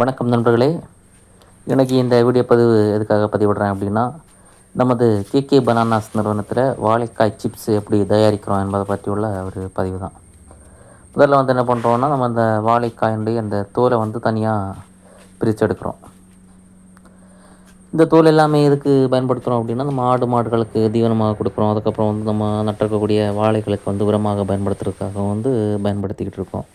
வணக்கம் நண்பர்களே. இன்றைக்கி இந்த வீடியோ பதிவு எதுக்காக பதிவிடுறேன் அப்படின்னா நமது கேகே பனானாஸ் நிறுவனத்தில் வாழைக்காய் சிப்ஸ் எப்படி தயாரிக்கிறோம் என்பதை பற்றியுள்ள ஒரு பதிவு தான். முதல்ல வந்து என்ன பண்ணுறோன்னா நம்ம அந்த வாழைக்காயினுடைய அந்த தோலை வந்து தனியாக பிரித்து எடுக்கிறோம். இந்த தோல் எல்லாமே எதுக்கு பயன்படுத்துகிறோம் அப்படின்னா நம்ம ஆடு மாடுகளுக்கு தீவனமாக கொடுக்குறோம். அதுக்கப்புறம் வந்து நம்ம நட்டிருக்கக்கூடிய வாழைகளுக்கு வந்து உரமாக பயன்படுத்துறதுக்காக வந்து பயன்படுத்திக்கிட்டு இருக்கோம்.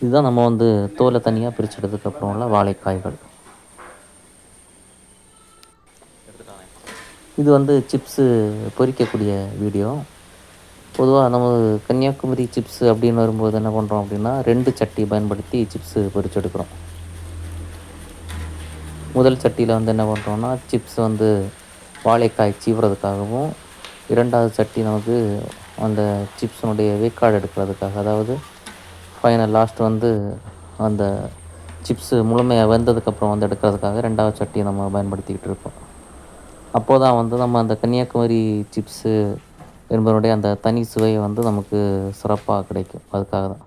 இதுதான் நம்ம வந்து தோலை தனியாக பிரிச்செடுத்ததுக்கப்புறம் உள்ள வாழைக்காய்கள். இது வந்து சிப்ஸு பொறிக்கக்கூடிய வீடியோ. பொதுவாக நம்ம கன்னியாகுமரி சிப்ஸு அப்படின்னு வரும்போது என்ன பண்ணுறோம் அப்படின்னா ரெண்டு சட்டி பயன்படுத்தி சிப்ஸு பொறிச்செடுக்கிறோம். முதல் சட்டியில் வந்து என்ன பண்ணுறோன்னா சிப்ஸ் வந்து வாழைக்காய் சீவுறதுக்காகவும் இரண்டாவது சட்டி நமக்கு அந்த சிப்ஸினுடைய வேக்காடு எடுக்கிறதுக்காக அதாவது ஃபைனல் லாஸ்ட் வந்து அந்த சிப்ஸு முழுமையாக வெந்ததுக்கப்புறம் வந்து எடுக்கிறதுக்காக ரெண்டாவது சட்டியை நம்ம பயன்படுத்திக்கிட்டு இருக்கோம். அப்போது தான் வந்து நம்ம அந்த கன்னியாகுமரி சிப்ஸு என்பதனுடைய அந்த தனி சுவையை வந்து நமக்கு சிறப்பாக கிடைக்கும். அதுக்காக தான்.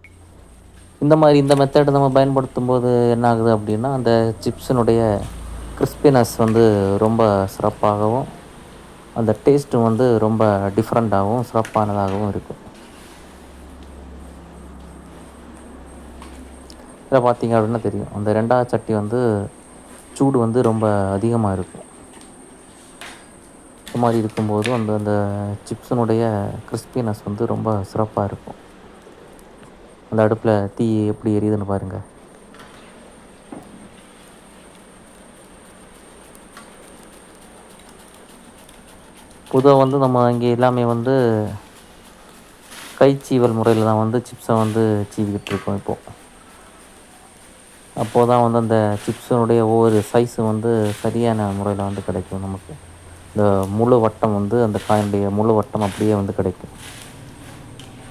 இந்த மாதிரி இந்த மெத்தட் நம்ம பயன்படுத்தும் போது என்ன ஆகுது அப்படின்னா அந்த சிப்ஸினுடைய கிறிஸ்பினஸ் வந்து ரொம்ப சிறப்பாகவும் அந்த டேஸ்ட்டும் வந்து ரொம்ப டிஃப்ரெண்ட்டாகவும் சிறப்பானதாகவும் இருக்கும். இதில் பார்த்தீங்க அப்படின்னா தெரியும். அந்த ரெண்டாவது சட்டி வந்து சூடு வந்து ரொம்ப அதிகமாக இருக்கும். இந்த மாதிரி இருக்கும்போது அந்த அந்த சிப்ஸினுடைய கிறிஸ்பினஸ் வந்து ரொம்ப சிறப்பாக இருக்கும். அந்த அடுப்பில் தீ எப்படி எரியுதுன்னு பாருங்கள் பொதுவாக வந்து நம்ம இங்கே எல்லாமே வந்து கைச்சீவல் முறையில் தான் வந்து சிப்ஸை வந்து சீவிக்கிட்டு இருக்கோம் இப்போது அப்போது தான் வந்து அந்த சிப்ஸினுடைய ஒவ்வொரு சைஸும் வந்து சரியான முறையில் வந்து கிடைக்கும் நமக்கு. இந்த முழு வட்டம் வந்து அந்த காயினுடைய முழு வட்டம் அப்படியே வந்து கிடைக்கும்.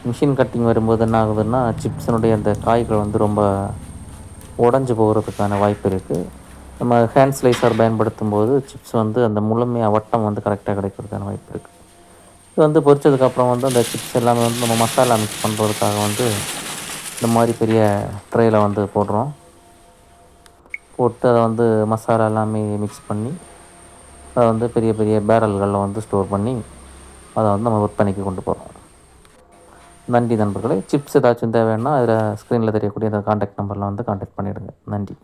மிஷின் கட்டிங் வரும்போது என்ன ஆகுதுன்னா சிப்ஸினுடைய அந்த காய்கள் வந்து ரொம்ப உடஞ்சி போகிறதுக்கான வாய்ப்பு இருக்குது நம்ம ஹேண்ட் ஸ்லைசர் பயன்படுத்தும் போது சிப்ஸ் வந்து அந்த முழுமையாக வட்டம் வந்து கரெக்டாக கிடைக்கிறதுக்கான வாய்ப்பு இருக்குது இது வந்து பொரிச்சதுக்கப்புறம் வந்து அந்த சிப்ஸ் எல்லாமே வந்து நம்ம மசாலா மிக்ஸ் பண்ணுறதுக்காக வந்து இந்த மாதிரி பெரிய ட்ரேயில் வந்து போடுறோம். போட்டு அதை வந்து மசாலா எல்லாமே மிக்ஸ் பண்ணி அதை வந்து பெரிய பெரிய பேரல்களில் வந்து ஸ்டோர் பண்ணி அதை வந்து நம்ம விற்பனைக்கு கொண்டு போகிறோம் நன்றி நண்பர்களே. சிப்ஸ் ஏதாச்சும் தேவைன்னா அதில் ஸ்க்ரீனில் தெரியக்கூடிய அந்த காண்டாக்ட் நம்பரில் வந்து காண்டாக்ட் பண்ணிவிடுங்க நன்றி.